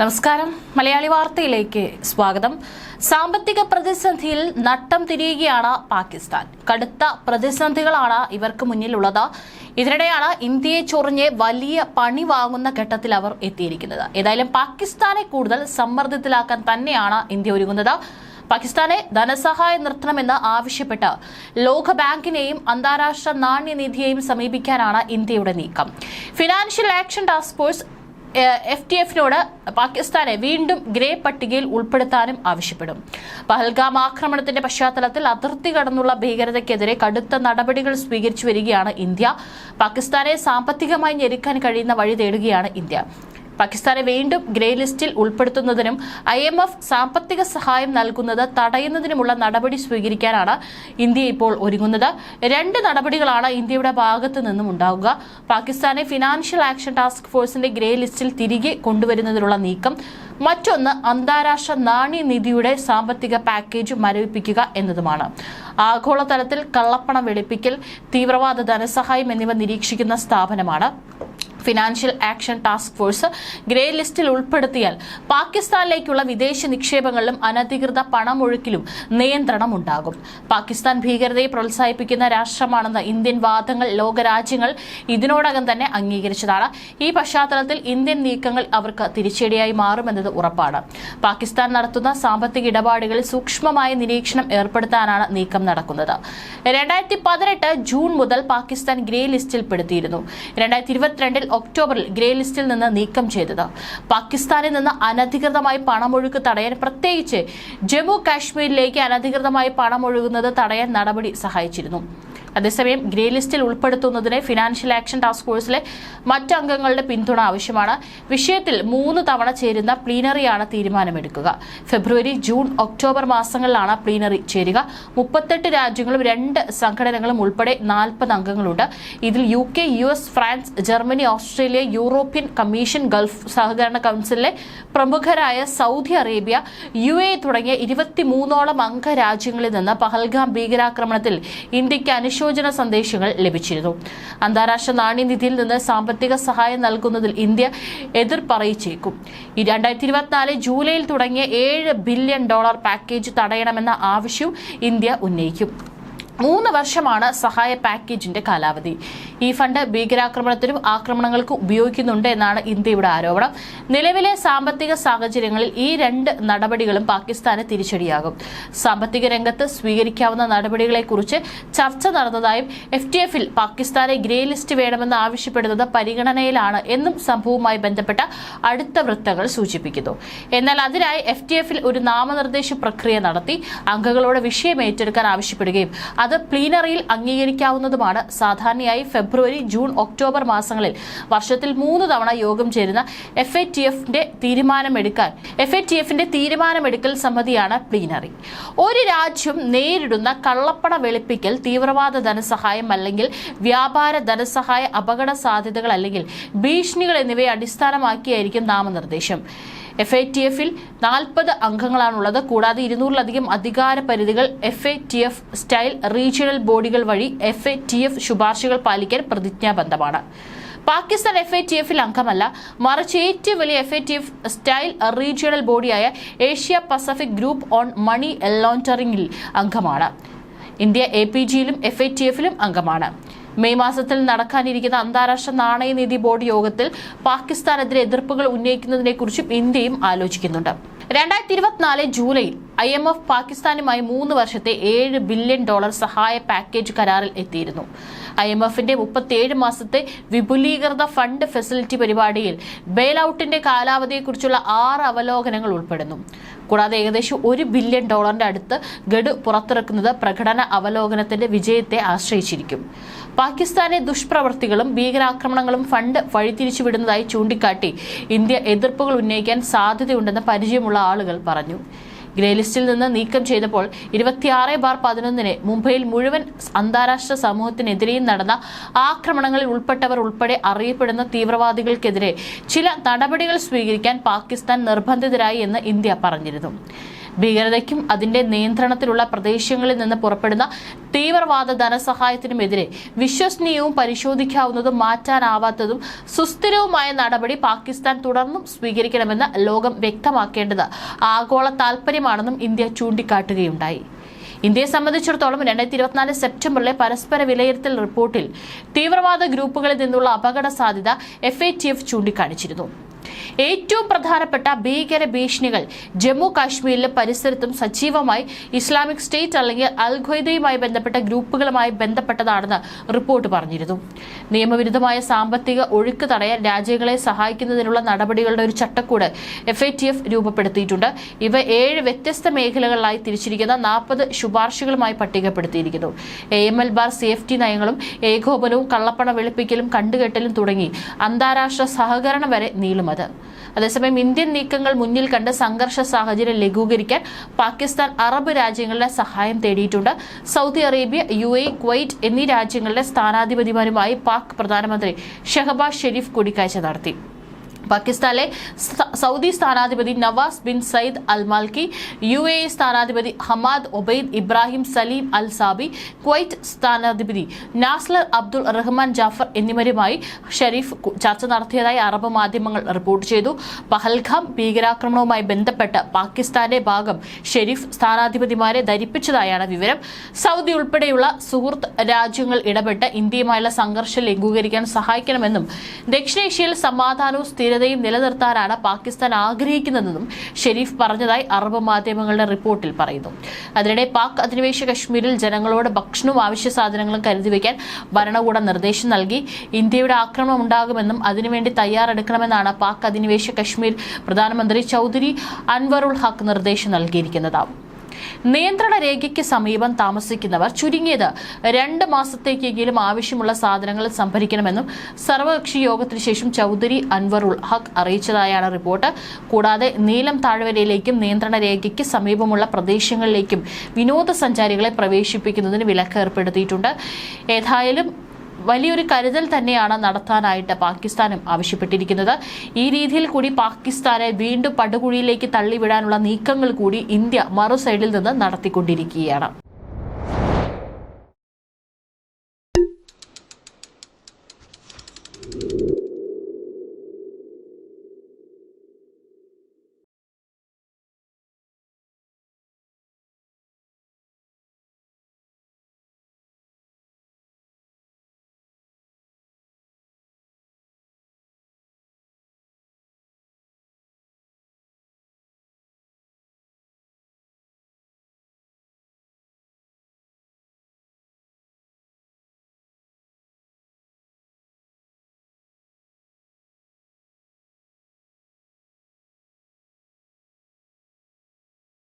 നമസ്കാരം. മലയാളി വാർത്തയിലേക്ക് സ്വാഗതം. സാമ്പത്തിക പ്രതിസന്ധിയിൽ നട്ടം തിരിയുകയാണ് പാകിസ്ഥാൻ. കടുത്ത പ്രതിസന്ധികളാണ് ഇവർക്ക് മുന്നിലുള്ളത്. ഇതിനിടെയാണ് ഇന്ത്യയെ ചൊറിഞ്ഞ് വലിയ പണി വാങ്ങുന്ന ഘട്ടത്തിൽ അവർ എത്തിയിരിക്കുന്നത്. ഏതായാലും പാകിസ്ഥാനെ കൂടുതൽ സമ്മർദ്ദത്തിലാക്കാൻ തന്നെയാണ് ഇന്ത്യ ഒരുങ്ങുന്നത്. പാകിസ്ഥാനെ ധനസഹായം നിർത്തണമെന്ന് ആവശ്യപ്പെട്ട് ലോകബാങ്കിനെയും അന്താരാഷ്ട്ര നാണ്യനിധിയെയും സമീപിക്കാനാണ് ഇന്ത്യയുടെ നീക്കം. Financial action task force F T എഫിനോട് പാകിസ്ഥാനെ വീണ്ടും ഗ്രേ പട്ടികയിൽ ഉൾപ്പെടുത്താനും ആവശ്യപ്പെടും. പഹൽഗാം ആക്രമണത്തിന്റെ പശ്ചാത്തലത്തിൽ അതിർത്തി കടന്നുള്ള ഭീകരതയ്ക്കെതിരെ കടുത്ത നടപടികൾ സ്വീകരിച്ചു വരികയാണ് ഇന്ത്യ. പാകിസ്ഥാനെ സാമ്പത്തികമായി ഞെരുക്കാൻ കഴിയുന്ന വഴി തേടുകയാണ് ഇന്ത്യ. പാകിസ്ഥാനെ വീണ്ടും ഗ്രേ ലിസ്റ്റിൽ ഉൾപ്പെടുത്തുന്നതിനും ഐ എം എഫ് സാമ്പത്തിക സഹായം നൽകുന്നത് തടയുന്നതിനുമുള്ള നടപടി സ്വീകരിക്കാനാണ് ഇന്ത്യ ഇപ്പോൾ ഒരുങ്ങുന്നത്. രണ്ട് നടപടികളാണ് ഇന്ത്യയുടെ ഭാഗത്ത് നിന്നും ഉണ്ടാവുക. പാകിസ്ഥാനെ ഫിനാൻഷ്യൽ ആക്ഷൻ ടാസ്ക് ഫോഴ്സിന്റെ ഗ്രേ ലിസ്റ്റിൽ തിരികെ കൊണ്ടുവരുന്നതിനുള്ള നീക്കം. മറ്റൊന്ന് അന്താരാഷ്ട്ര നാണ്യനിധിയുടെ സാമ്പത്തിക പാക്കേജ് മരവിപ്പിക്കുക എന്നതുമാണ്. ആഗോളതലത്തിൽ കള്ളപ്പണം വെളുപ്പിക്കൽ തീവ്രവാദ ധനസഹായം എന്നിവ നിരീക്ഷിക്കുന്ന സ്ഥാപനമാണ്. Financial action task force grey ലിസ്റ്റിൽ ഉൾപ്പെടുത്തിയാൽ പാകിസ്ഥാനിലേക്കുള്ള വിദേശ നിക്ഷേപങ്ങളിലും അനധികൃത പണമൊഴുക്കിലും നിയന്ത്രണം ഉണ്ടാകും. പാകിസ്ഥാൻ ഭീകരതയെ പ്രോത്സാഹിപ്പിക്കുന്ന രാഷ്ട്രമാണെന്ന ഇന്ത്യൻ വാദങ്ങൾ ലോകരാജ്യങ്ങൾ ഇതിനോടകം തന്നെ അംഗീകരിച്ചതാണ്. ഈ പശ്ചാത്തലത്തിൽ ഇന്ത്യൻ നീക്കങ്ങൾ അവർക്ക് തിരിച്ചടിയായി മാറുമെന്നത് ഉറപ്പാണ്. പാകിസ്ഥാൻ നടത്തുന്ന സാമ്പത്തിക ഇടപാടുകളിൽ സൂക്ഷ്മമായ നിരീക്ഷണം ഏർപ്പെടുത്താനാണ് നീക്കം നടക്കുന്നത്. രണ്ടായിരത്തി പതിനെട്ട് ജൂൺ മുതൽ പാകിസ്ഥാൻ ഗ്രേ ലിസ്റ്റിൽപ്പെടുത്തിയിരുന്നു രണ്ടായിരത്തി ഇരുപത്തിരണ്ടിൽ ഒക്ടോബറിൽ ഗ്രേ ലിസ്റ്റിൽ നിന്ന് നീക്കം ചെയ്തത്. പാകിസ്ഥാനിൽ നിന്ന് അനധികൃതമായി പണമൊഴുക്ക് തടയാൻ പ്രത്യേകിച്ച് ജമ്മു കാശ്മീരിലേക്ക് അനധികൃതമായി പണമൊഴുകുന്നത് തടയാൻ നടപടി സഹായിച്ചിരുന്നു. അതേസമയം ഗ്രേ ലിസ്റ്റിൽ ഉൾപ്പെടുത്തുന്നതിന് ഫിനാൻഷ്യൽ ആക്ഷൻ ടാസ്ക് ഫോഴ്സിലെ മറ്റ് അംഗങ്ങളുടെ പിന്തുണ ആവശ്യമാണ്. വിഷയത്തിൽ മൂന്ന് തവണ ചേരുന്ന പ്ലീനറിയാണ് തീരുമാനമെടുക്കുക. ഫെബ്രുവരി ജൂൺ ഒക്ടോബർ മാസങ്ങളിലാണ് പ്ലീനറി ചേരുക. മുപ്പത്തെട്ട് രാജ്യങ്ങളും രണ്ട് സംഘടനകളും ഉൾപ്പെടെ നാൽപ്പത് അംഗങ്ങളുണ്ട്. ഇതിൽ U K U S France Germany Australia European commission Gulf സഹകരണ കൗൺസിലിലെ പ്രമുഖരായ സൗദി അറേബ്യ യു എ തുടങ്ങിയ ഇരുപത്തിമൂന്നോളം അംഗരാജ്യങ്ങളിൽ നിന്ന് പഹൽഗാം ഭീകരാക്രമണത്തിൽ ഇന്ത്യയ്ക്ക് അനുശോചന സന്ദേശങ്ങൾ ലഭിച്ചിരുന്നു. അന്താരാഷ്ട്ര നാണ്യനിധിയിൽ നിന്ന് സാമ്പത്തിക സഹായം നൽകുന്നതിൽ ഇന്ത്യ എതിർപ്പറിയിച്ചേക്കും. രണ്ടായിരത്തി ഇരുപത്തിനാല് ജൂലൈയിൽ തുടങ്ങിയ ഏഴ് ബില്യൺ ഡോളർ പാക്കേജ് തടയണമെന്ന ആവശ്യവും ഇന്ത്യ ഉന്നയിക്കും. മൂന്ന് വർഷമാണ് സഹായ പാക്കേജിന്റെ കാലാവധി. ഈ ഫണ്ട് ഭീകരാക്രമണത്തിനും ആക്രമണങ്ങൾക്കും ഉപയോഗിക്കുന്നുണ്ട് എന്നാണ് ഇന്ത്യയുടെ ആരോപണം. നിലവിലെ സാമ്പത്തിക സാഹചര്യങ്ങളിൽ ഈ രണ്ട് നടപടികളും പാകിസ്ഥാന് തിരിച്ചടിയാകും. സാമ്പത്തിക രംഗത്ത് സ്വീകരിക്കാവുന്ന നടപടികളെക്കുറിച്ച് ചർച്ച നടന്നതായും എഫ് ടി എഫിൽ പാകിസ്ഥാനെ ഗ്രേ ലിസ്റ്റ് വേണമെന്ന് ആവശ്യപ്പെടുന്നത് പരിഗണനയിലാണ് എന്നും സംഭവവുമായി ബന്ധപ്പെട്ട അടുത്ത വൃത്തങ്ങൾ സൂചിപ്പിക്കുന്നു. എന്നാൽ അതിനായി എഫ് ടി എഫിൽ ഒരു നാമനിർദ്ദേശ പ്രക്രിയ നടത്തി അംഗങ്ങളോട് വിഷയം ഏറ്റെടുക്കാൻ ആവശ്യപ്പെടുകയും അത് പ്ലീനറിയിൽ അംഗീകരിക്കാവുന്നതുമാണ്. സാധാരണയായി ഫെബ്രുവരി ജൂൺ ഒക്ടോബർ മാസങ്ങളിൽ വർഷത്തിൽ മൂന്ന് തവണ യോഗം ചേരുന്ന എഫ് എ ടി എഫിന്റെ തീരുമാനമെടുക്കാൻ എഫ് എ ടി എഫിന്റെ തീരുമാനമെടുക്കൽ സമിതിയാണ് പ്ലീനറി. ഒരു രാജ്യം നേരിടുന്ന കള്ളപ്പണ വെളുപ്പിക്കൽ തീവ്രവാദ ധനസഹായം അല്ലെങ്കിൽ വ്യാപാര ധനസഹായ അപകട സാധ്യതകൾ അല്ലെങ്കിൽ ഭീഷണികൾ എന്നിവയെ അടിസ്ഥാനമാക്കിയായിരിക്കും നാമനിർദ്ദേശം. എഫ് ഐ ടി എഫിൽ നാൽപ്പത് അംഗങ്ങളാണുള്ളത്. കൂടാതെ ഇരുന്നൂറിലധികം അധികാര പരിധികൾ F I T F style regional bodies വഴി എഫ് ഐ ടി എഫ് ശുപാർശകൾ പാലിക്കാൻ പ്രതിജ്ഞാബദ്ധമാണ്. പാകിസ്ഥാൻ എഫ് ഐ ടി എഫിൽ അംഗമല്ല. മറിച്ച് ഏറ്റവും വലിയ F I T F style regional ബോഡിയായ Asia Pacific group on money ലോണ്ടറിംഗിൽ അംഗമാണ്. ഇന്ത്യ എ പി ജിയിലും എഫ് ഐ ടി എഫിലും അംഗമാണ്. മെയ് മാസത്തിൽ നടക്കാനിരിക്കുന്ന അന്താരാഷ്ട്ര നാണയനിധി ബോർഡ് യോഗത്തിൽ പാകിസ്ഥാനെതിരെ എതിർപ്പുകൾ ഉന്നയിക്കുന്നതിനെക്കുറിച്ചും ഇന്ത്യയും ആലോചിക്കുന്നുണ്ട്. രണ്ടായിരത്തി ഇരുപത്തിനാല് ജൂലൈയിൽ ഐ എം എഫ് പാകിസ്ഥാനുമായി മൂന്ന് വർഷത്തെ ഏഴ് ബില്യൺ ഡോളർ സഹായ പാക്കേജ് കരാറിൽ എത്തിയിരുന്നു. ഐ എം എഫിന്റെ മുപ്പത്തിയേഴ് മാസത്തെ വിപുലീകൃത ഫണ്ട് ഫെസിലിറ്റി പരിപാടിയിൽ ബെയിലൌട്ടിന്റെ കാലാവധിയെക്കുറിച്ചുള്ള ആറ് അവലോകനങ്ങൾ ഉൾപ്പെടുന്നു. കൂടാതെ ഏകദേശം ഒരു ബില്യൺ ഡോളറിന്റെ അടുത്ത് ഗഡു പുറത്തിറക്കുന്നത് പ്രകടന അവലോകനത്തിന്റെ വിജയത്തെ ആശ്രയിച്ചിരിക്കും. പാകിസ്ഥാനെ ദുഷ്പ്രവർത്തികളും ഭീകരാക്രമണങ്ങളും ഫണ്ട് വഴിതിരിച്ചുവിടുന്നതായി ചൂണ്ടിക്കാട്ടി ഇന്ത്യ എതിർപ്പുകൾ ഉന്നയിക്കാൻ സാധ്യതയുണ്ടെന്ന് പരിചയമുള്ള ആളുകൾ പറഞ്ഞു. ഗ്രേ ലിസ്റ്റിൽ നിന്ന് നീക്കം ചെയ്തപ്പോൾ ഇരുപത്തിയാറ് ബാർ പതിനൊന്നിന് മുംബൈയിൽ മുഴുവൻ അന്താരാഷ്ട്ര സമൂഹത്തിനെതിരെയും നടന്ന ആക്രമണങ്ങളിൽ ഉൾപ്പെട്ടവർ ഉൾപ്പെടെ അറിയപ്പെടുന്ന തീവ്രവാദികൾക്കെതിരെ ചില നടപടികൾ സ്വീകരിക്കാൻ പാകിസ്ഥാൻ നിർബന്ധിതരായി എന്ന് ഇന്ത്യ പറഞ്ഞിരുന്നു. ഭീകരതയ്ക്കും അതിന്റെ നിയന്ത്രണത്തിലുള്ള പ്രദേശങ്ങളിൽ നിന്ന് പുറപ്പെടുന്ന തീവ്രവാദ ധനസഹായത്തിനുമെതിരെ വിശ്വസനീയവും പരിശോധിക്കാവുന്നതും മാറ്റാനാവാത്തതും സുസ്ഥിരവുമായ നടപടി പാകിസ്ഥാൻ തുടർന്നും സ്വീകരിക്കണമെന്ന് ലോകം വ്യക്തമാക്കേണ്ടത് ആഗോള താൽപര്യമാണെന്നും ഇന്ത്യ ചൂണ്ടിക്കാട്ടുകയുണ്ടായി. ഇന്ത്യയെ സംബന്ധിച്ചിടത്തോളം രണ്ടായിരത്തി ഇരുപത്തിനാല് സെപ്റ്റംബറിലെ പരസ്പര വിലയിരുത്തൽ റിപ്പോർട്ടിൽ തീവ്രവാദ ഗ്രൂപ്പുകളിൽ നിന്നുള്ള അപകട സാധ്യത എഫ് എ ടി എഫ് ചൂണ്ടിക്കാണിച്ചിരുന്നു. ഏറ്റവും പ്രധാനപ്പെട്ട ഭീകര ഭീഷണികൾ ജമ്മു കാശ്മീരിലും പരിസരത്തും സജീവമായി ഇസ്ലാമിക് സ്റ്റേറ്റ് അല്ലെങ്കിൽ അൽ ഖ്വയ്ദയുമായി ബന്ധപ്പെട്ട ഗ്രൂപ്പുകളുമായി ബന്ധപ്പെട്ടതാണെന്ന് റിപ്പോർട്ട് പറഞ്ഞിരുന്നു. നിയമവിരുദ്ധമായ സാമ്പത്തിക ഒഴുക്ക് തടയാൻ രാജ്യങ്ങളെ സഹായിക്കുന്നതിനുള്ള നടപടികളുടെ ഒരു ചട്ടക്കൂട് എഫ് രൂപപ്പെടുത്തിയിട്ടുണ്ട്. ഇവ ഏഴ് വ്യത്യസ്ത മേഖലകളിലായി തിരിച്ചിരിക്കുന്ന നാൽപ്പത് ശുപാർശകളുമായി പട്ടികപ്പെടുത്തിയിരിക്കുന്നു. എ ബാർ സേഫ്റ്റി നയങ്ങളും ഏകോപനവും കള്ളപ്പണ വെളുപ്പിക്കലും കണ്ടുകെട്ടലും തുടങ്ങി അന്താരാഷ്ട്ര സഹകരണം വരെ നീളുമത് അതേസമയം ഇന്ത്യൻ നീക്കങ്ങൾ മുന്നിൽ കണ്ട് സംഘർഷ സാഹചര്യം ലഘൂകരിക്കാൻ പാകിസ്ഥാൻ അറബ് രാജ്യങ്ങളുടെ സഹായം തേടിയിട്ടുണ്ട്. Saudi Arabia U A Kuwait എന്നീ രാജ്യങ്ങളുടെ സ്ഥാനാധിപതിമാരുമായി പാക് പ്രധാനമന്ത്രി ഷെഹബാസ് ഷെരീഫ് കൂടിക്കാഴ്ച നടത്തി. പാകിസ്ഥാനിലെ Saudi സ്ഥാനാധിപതി Nawaz bin Sayyid al Malki U A സ്ഥാനാധിപതി Hamad Obaid Ibrahim Salim al Zaabi Kuwait സ്ഥാനാധിപതി Nasser Abdul Rahman Jafar എന്നിവരുമായി ഷെരീഫ് ചർച്ച നടത്തിയതായി അറബ് മാധ്യമങ്ങൾ റിപ്പോർട്ട് ചെയ്തു. പഹൽഗാം ഭീകരാക്രമണവുമായി ബന്ധപ്പെട്ട് പാകിസ്ഥാന്റെ ഭാഗം ഷെരീഫ് സ്ഥാനാധിപതിമാരെ ധരിപ്പിച്ചതായാണ് വിവരം. സൗദി ഉൾപ്പെടെയുള്ള സുഹൃത്ത് രാജ്യങ്ങൾ ഇടപെട്ട് ഇന്ത്യയുമായുള്ള സംഘർഷം ലഘൂകരിക്കാൻ സഹായിക്കണമെന്നും ദക്ഷിണേഷ്യയിൽ സമാധാനവും സ്ഥിരതയും നിലനിർത്താനാണ് പാകിസ്ഥാൻ ആഗ്രഹിക്കുന്നതെന്നും ഷെരീഫ് പറഞ്ഞതായി അറബ് മാധ്യമങ്ങളുടെ റിപ്പോർട്ടിൽ പറയുന്നു. അതിനിടെ പാക് അധിനിവേശ കശ്മീരിൽ ജനങ്ങളോട് ഭക്ഷണവും അവശ്യ സാധനങ്ങളും കരുതി വയ്ക്കാൻ ഭരണകൂടം നിർദ്ദേശം നൽകി. ഇന്ത്യയുടെ ആക്രമണം ഉണ്ടാകുമെന്നും അതിനുവേണ്ടി തയ്യാറെടുക്കണമെന്നാണ് പാക് അധിനിവേശ കശ്മീർ പ്രധാനമന്ത്രി ചൌധരി അൻവറുൾ ഹക്ക് നിർദ്ദേശം നൽകിയിരിക്കുന്നത്. നിയന്ത്രണ രേഖയ്ക്ക് സമീപം താമസിക്കുന്നവർ ചുരുങ്ങിയത് രണ്ട് മാസത്തേക്കെങ്കിലും ആവശ്യമുള്ള സാധനങ്ങൾ സംഭരിക്കണമെന്നും സർവകക്ഷി യോഗത്തിന് ശേഷം ചൌധരി ഉൾ ഹക്ക് അറിയിച്ചതായാണ് റിപ്പോർട്ട്. കൂടാതെ നീലം താഴ്വരയിലേക്കും നിയന്ത്രണ രേഖയ്ക്ക് സമീപമുള്ള പ്രദേശങ്ങളിലേക്കും വിനോദസഞ്ചാരികളെ പ്രവേശിപ്പിക്കുന്നതിന് വിലക്ക് ഏർപ്പെടുത്തിയിട്ടുണ്ട്. ഏതായാലും വലിയൊരു കരുതൽ തന്നെയാണ് നടത്താനായിട്ട് പാകിസ്ഥാനും ആവശ്യപ്പെട്ടിരിക്കുന്നത്. ഈ രീതിയിൽ കൂടി പാകിസ്ഥാനെ വീണ്ടും പടുകുഴിയിലേക്ക് തള്ളിവിടാനുള്ള നീക്കങ്ങൾ കൂടി ഇന്ത്യ മറു സൈഡിൽ നിന്ന് നടത്തിക്കൊണ്ടിരിക്കുകയാണ്.